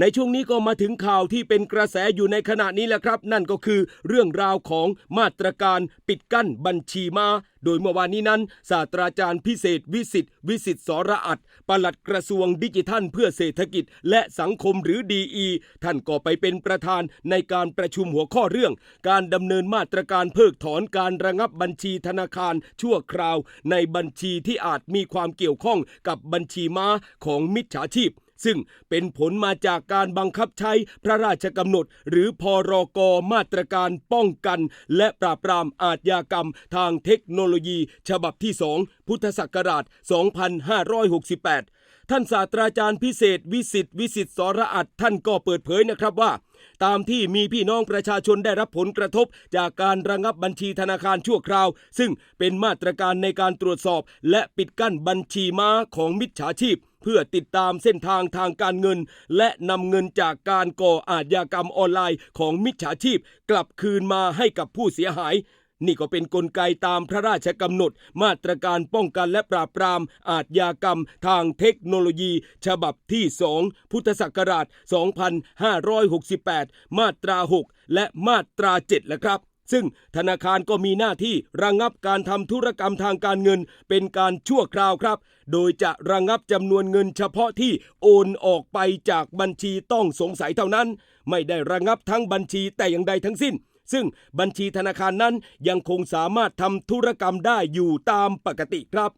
ในช่วงนี้ก็มาถึงข่าวที่เป็นกระแสอยู่ในขณะนี้แหละครับ นั่นก็คือเรื่องราวของมาตรการปิดกั้นบัญชีมาโดยเมื่อวานนี้นั้น ศาสตราจารย์พิเศษวิสิตวิสิตสระอัดปลัดกระทรวงดิจิทัล เพื่อเศรษฐกิจ และสังคมหรือดีอีท่านก็ไปเป็นประธานในการประชุมหัวข้อเรื่อง การดำเนินมาตรการเพิกถอนการระงับบัญชีธนาคารชั่วคราว ในบัญชีที่อาจมีความเกี่ยวข้องกับบัญชีม้าของมิจฉาชีพ ซึ่งเป็นผลมาจากการบังคับใช้พระราชกำหนด หรือพรกมาตรการป้องกัน และปราบปรามอาชญากรรมทางเทคโนโลยี ฉบับที่ 2 พุทธศักราช 2568ท่านศาสตราจารย์พิเศษวิสิตวิสิตสรอัตท่านก็เปิดเผยนะครับว่า ตามที่มีพี่น้องประชาชนได้รับผลกระทบ จากการระงับบัญชีธนาคารชั่วคราว ซึ่งเป็นมาตรการในการตรวจสอบ และปิดกั้นบัญชีม้าของมิจฉาชีพ เพื่อติดตามเส้นทางทางการเงิน และนำเงินจากการก่ออาชญากรรมออนไลน์ของมิจฉาชีพ กลับคืนมาให้กับผู้เสียหาย นี่ก็เป็นนกลไกตามพระราชกำหนด มาตรการป้องกันและปราบปราม อาชญากรรมทางเทคโนโลยี ฉบับที่ 2 พุทธศักราช 2568 มาตรา 6 และมาตรา 7แหละครับ ซึ่งธนาคารก็มีหน้าที่ระงงับการทำธุรกรรมทางการเงินเป็นการชั่วคราวครับ โดยจะระงงับจำนวนเงินเฉพาะที่โอนออกไปจากบัญชีต้องสงสัยเท่านั้น ไม่ได้ระงงับทั้งบัญชีแต่อย่างใดทั้งสิ้น ซึ่งบัญชีธนาคารนั้นยังคงสามารถทำธุรกรรมได้อยู่ตามปกติครับ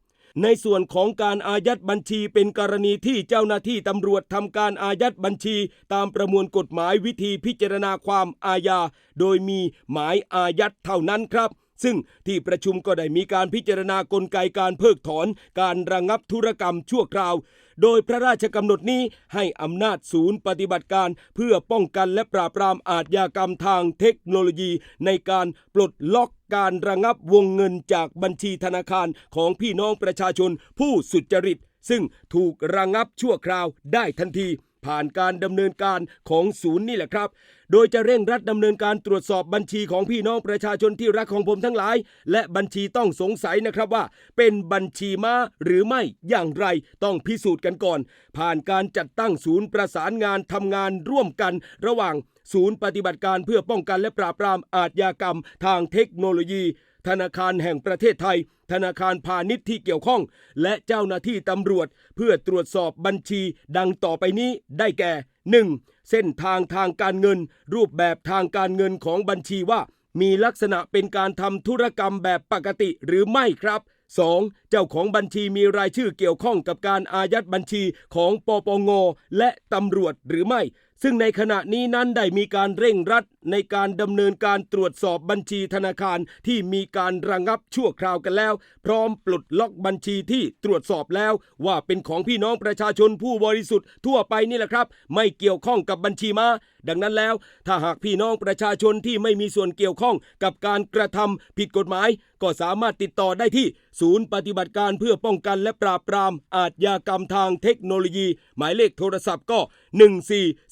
ในส่วนของการอายัดบัญชีเป็นกรณีที่เจ้าหน้าที่ตำรวจทำการอายัดบัญชี ตามประมวลกฎหมายวิธีพิจารณาความอาญา โดยมีหมายอายัดเท่านั้นครับ ซึ่งที่ประชุมก็ได้มีการพิจารณากลไกการเพิกถอน การระงงับธุรกรรมชั่วคราว โดยพระราชกำหนดนี้ให้อำนาจศูนย์ปฏิบัติการ เพื่อป้องกันและปราบปรามอาชญากรรมทางเทคโนโลยีในการปลดล็อกการระงับวงเงินจากบัญชีธนาคารของพี่น้องประชาชนผู้สุจริต ซึ่งถูกระงับชั่วคราวได้ทันที ผ่านการดำเนินการของศูนย์นี่แหละครับ โดยจะเร่งรัดดำเนินการตรวจสอบบัญชีของพี่น้องประชาชนที่รักของผมทั้งหลาย และบัญชีต้องสงสัยนะครับว่า เป็นบัญชีม้าหรือไม่อย่างไรต้องพิสูจน์กันก่อน ผ่านการจัดตั้งศูนย์ประสานงานทำงานร่วมกัน ระหว่างศูนย์ปฏิบัติการเพื่อป้องกันและปราบปรามอาชญากรรมทางเทคโนโลยี ธนาคารแห่งประเทศไทย ธนาคารพาณิชย์ที่เกี่ยวข้อง และเจ้าหน้าที่ตำรวจ เพื่อตรวจสอบบัญชีดังต่อไปนี้ได้แก่ 1. เส้นทางทางการเงิน รูปแบบทางการเงินของบัญชีว่า มีลักษณะเป็นการทำธุรกรรมแบบปกติหรือไม่ครับ 2. เจ้าของบัญชีมีรายชื่อเกี่ยวข้องกับการอายัดบัญชีของปปงและตำรวจหรือไม่ ซึ่งในขณะนี้นั้นได้มีการเร่งรัดในการดำเนินการตรวจสอบบัญชีธนาคารที่มีการระงับชั่วคราวกันแล้ว พร้อมปลดล็อกบัญชีที่ตรวจสอบแล้ว ว่าเป็นของพี่น้องประชาชนผู้บริสุทธิ์ทั่วไปนี่แหละครับ ไม่เกี่ยวข้องกับบัญชีม้าดังนั้นแล้ว ถ้าหากพี่น้องประชาชนที่ไม่มีส่วนเกี่ยวข้องกับการกระทำผิดกฎหมาย ก็สามารถติดต่อได้ที่ศูนย์ปฏิบัติการเพื่อป้องกันและปราบปรามอาชญากรรมทางเทคโนโลยี หมายเลขโทรศัพท์ก็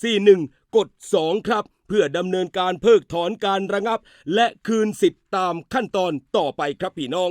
1441 กด 2 ครับ เพื่อดำเนินการเพิกถอนการระงับ และคืนสิทธิ์ตามขั้นตอนต่อไปครับพี่น้อง